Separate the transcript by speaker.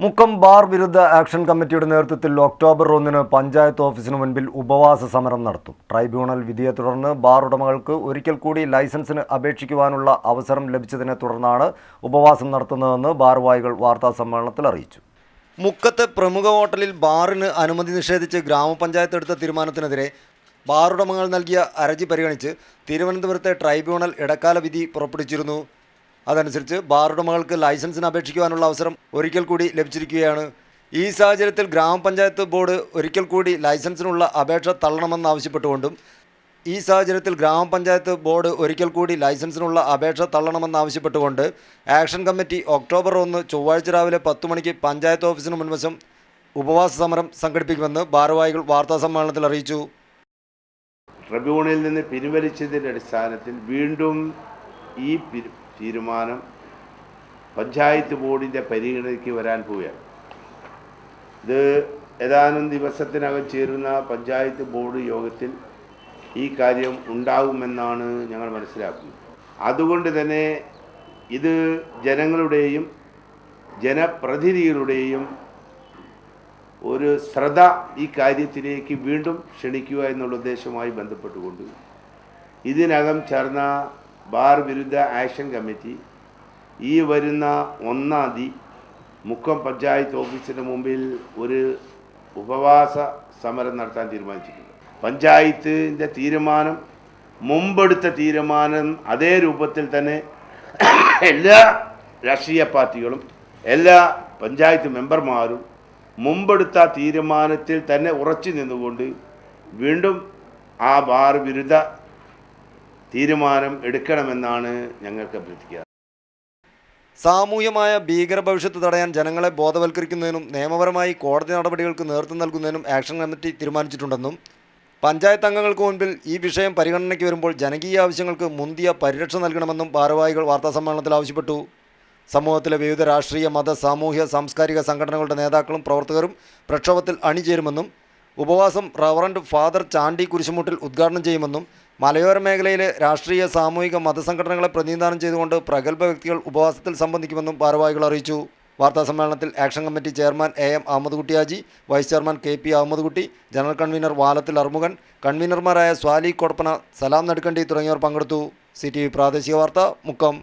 Speaker 1: Mukkam bar വിരുദ്ധ action കമ്മിറ്റിയുടെ നേതൃത്വത്തിൽ ഒക്ടോബർ ഒന്നിന് പഞ്ചായത്ത് ഓഫീസിന് മുൻപിൽ ഉപവാസ സമരം നടത്തും. ട്രൈബ്യൂണൽ വിധിയെ തുടർന്ന് ബാർ ഉടമകൾക്ക് ഒരിക്കൽ കൂടി ലൈസൻസിന് അപേക്ഷിക്കുവാനുള്ള അവസരം ലഭിച്ചതിനെ തുടർന്നാണ് ഉപവാസം നടത്തുന്നതെന്ന് ബാർവായികൾ വാർത്താ സമ്മേളനത്തിൽ അറിയിച്ചു. മുക്കത്ത് പ്രമുഖ ഹോട്ടലിൽ ബാറിന് അനുമതി നിഷേധിച്ച് ഗ്രാമപഞ്ചായത്ത് എടുത്ത തീരുമാനത്തിനെതിരെ ബാറുടമകൾ നൽകിയ ഹർജി പരിഗണിച്ച് തിരുവനന്തപുരത്തെ ട്രൈബ്യൂണൽ ഇടക്കാല വിധി പുറപ്പെടുവിച്ചിരുന്നു. അതനുസരിച്ച് ബാറുടമകൾക്ക് ലൈസൻസിന് അപേക്ഷിക്കുവാനുള്ള അവസരം ഒരിക്കൽ കൂടി ലഭിച്ചിരിക്കുകയാണ്. ഈ സാഹചര്യത്തിൽ ഗ്രാമപഞ്ചായത്ത് ബോർഡ് ഒരിക്കൽ കൂടി ലൈസൻസിനുള്ള അപേക്ഷ തള്ളണമെന്നാവശ്യപ്പെട്ടുകൊണ്ടും ഈ സാഹചര്യത്തിൽ ഗ്രാമപഞ്ചായത്ത് ബോർഡ് ഒരിക്കൽ കൂടി ലൈസൻസിനുള്ള അപേക്ഷ തള്ളണമെന്നാവശ്യപ്പെട്ടുകൊണ്ട് ആക്ഷൻ കമ്മിറ്റി ഒക്ടോബർ ഒന്ന് ചൊവ്വാഴ്ച രാവിലെ പത്ത് മണിക്ക് പഞ്ചായത്ത് ഓഫീസിന് മുൻവശം ഉപവാസ സമരം സംഘടിപ്പിക്കുമെന്ന് ഭാരവാഹികൾ വാർത്താ സമ്മേളനത്തിൽ അറിയിച്ചു.
Speaker 2: ട്രിബ്യൂണലിൽ നിന്ന് പിൻവലിച്ചതിന്റെ അടിസ്ഥാനത്തിൽ വീണ്ടും ഈ തീരുമാനം പഞ്ചായത്ത് ബോർഡിന്റെ പരിഗണനയ്ക്ക് വരാൻ പോവുകയാണ്. ഇത് ഏതാനും ദിവസത്തിനകം ചേരുന്ന പഞ്ചായത്ത് ബോർഡ് യോഗത്തിൽ ഈ കാര്യം ഉണ്ടാകുമെന്നാണ് ഞങ്ങൾ മനസ്സിലാക്കുന്നത്. അതുകൊണ്ട് തന്നെ ഇത് ജനങ്ങളുടെയും ജനപ്രതിനിധികളുടെയും ഒരു ശ്രദ്ധ ഈ കാര്യത്തിലേക്ക് വീണ്ടും ക്ഷണിക്കുക എന്നുള്ള ഉദ്ദേശവുമായി ബന്ധപ്പെട്ടുകൊണ്ട് ഇതിനകം ചേർന്ന ബാർ വിരുദ്ധ ആക്ഷൻ കമ്മിറ്റി ഈ വരുന്ന ഒന്നാം തീയതി മുക്കം പഞ്ചായത്ത് ഓഫീസിന് മുമ്പിൽ ഒരു ഉപവാസ സമരം നടത്താൻ തീരുമാനിച്ചിട്ടുണ്ട്. പഞ്ചായത്തിന്റെ തീരുമാനം മുമ്പെടുത്ത തീരുമാനം അതേ രൂപത്തിൽ തന്നെ എല്ലാ രാഷ്ട്രീയ പാർട്ടികളും എല്ലാ പഞ്ചായത്ത് മെമ്പർമാരും മുമ്പെടുത്ത തീരുമാനത്തിൽ തന്നെ ഉറച്ചു നിന്നുകൊണ്ട് വീണ്ടും ആ ബാർ വിരുദ്ധ തീരുമാനം എടുക്കണമെന്നാണ് ഞങ്ങൾക്ക് അഭ്യർത്ഥിക്കുക
Speaker 1: സാമൂഹ്യമായ ഭീകര ഭവിഷ്യത്ത് തടയാൻ ജനങ്ങളെ ബോധവൽക്കരിക്കുന്നതിനും നിയമപരമായി കോടതി നടപടികൾക്ക് നേതൃത്വം നൽകുന്നതിനും ആക്ഷൻ കമ്മിറ്റി തീരുമാനിച്ചിട്ടുണ്ടെന്നും പഞ്ചായത്ത് അംഗങ്ങൾക്ക് മുൻപിൽ ഈ വിഷയം പരിഗണനയ്ക്ക് വരുമ്പോൾ ജനകീയ ആവശ്യങ്ങൾക്ക് മുന്തിയ പരിരക്ഷ നൽകണമെന്നും ഭാരവാഹികൾ വാർത്താസമ്മേളനത്തിൽ ആവശ്യപ്പെട്ടു. സമൂഹത്തിലെ വിവിധ രാഷ്ട്രീയ മത സാമൂഹ്യ സാംസ്കാരിക സംഘടനകളുടെ നേതാക്കളും പ്രവർത്തകരും പ്രക്ഷോഭത്തിൽ അണിചേരുമെന്നും ഉപവാസം റവറൻഡ് ഫാദർ ചാണ്ടി കുരിശുമുട്ടിൽ ഉദ്ഘാടനം ചെയ്യുമെന്നും മലയോര മേഖലയിലെ രാഷ്ട്രീയ സാമൂഹിക മതസംഘടനകളെ പ്രതിനിധാനം ചെയ്തുകൊണ്ട് പ്രഗത്ഭ വ്യക്തികൾ ഉപവാസത്തിൽ സംബന്ധിക്കുമെന്നും ഭാരവാഹികൾ അറിയിച്ചു. വാർത്താ സമ്മേളനത്തിൽ action committee chairman A M Ahammed Kuttyhaji vice chairman K P Ahammed Kutty general convener Valathil Armukhan കൺവീനർമാരായ Swali Kodappana Salam Nadukkandi തുടങ്ങിയവർ പങ്കെടുത്തു. സി പ്രാദേശിക വാർത്ത മുക്കം.